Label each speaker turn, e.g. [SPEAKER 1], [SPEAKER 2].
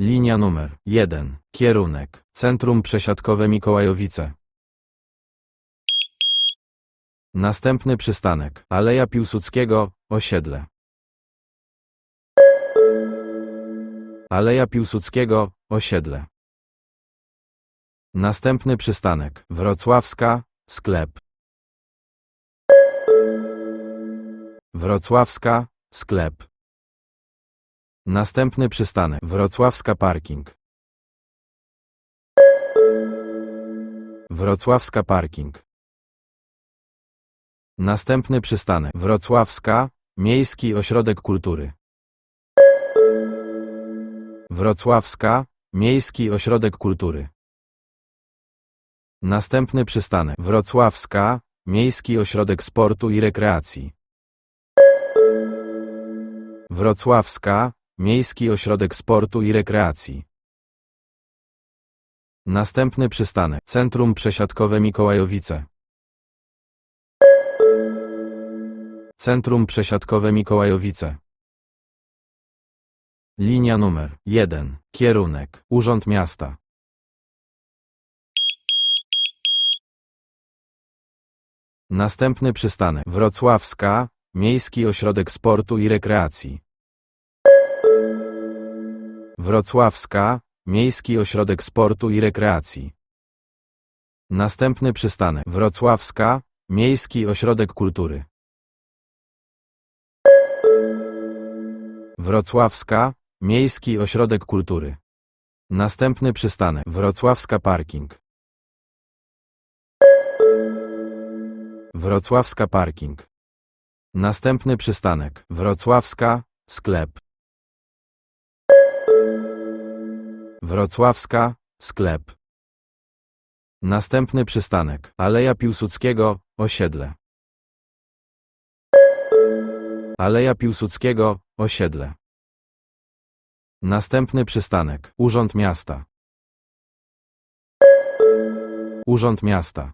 [SPEAKER 1] Linia numer 1. Kierunek. Centrum przesiadkowe Mikołajowice. Następny przystanek. Aleja Piłsudskiego, osiedle. Aleja Piłsudskiego, osiedle. Następny przystanek. Wrocławska, sklep. Wrocławska, sklep. Następny przystanek. Wrocławska parking. Wrocławska parking. Następny przystanek. Wrocławska, Miejski Ośrodek Kultury. Wrocławska, Miejski Ośrodek Kultury. Następny przystanek. Wrocławska, Miejski Ośrodek Sportu i Rekreacji. Wrocławska, Miejski Ośrodek Sportu i Rekreacji. Następny przystanek. Centrum Przesiadkowe Mikołajowice. Centrum Przesiadkowe Mikołajowice. Linia numer 1. Kierunek. Urząd Miasta. Następny przystanek. Wrocławska, Miejski Ośrodek Sportu i Rekreacji. Wrocławska, Miejski Ośrodek Sportu i Rekreacji. Następny przystanek. Wrocławska, Miejski Ośrodek Kultury. Wrocławska, Miejski Ośrodek Kultury. Następny przystanek. Wrocławska Parking. Wrocławska Parking. Następny przystanek. Wrocławska, sklep. Wrocławska, sklep. Następny przystanek. Aleja Piłsudskiego, osiedle. Aleja Piłsudskiego, osiedle. Następny przystanek. Urząd Miasta. Urząd Miasta.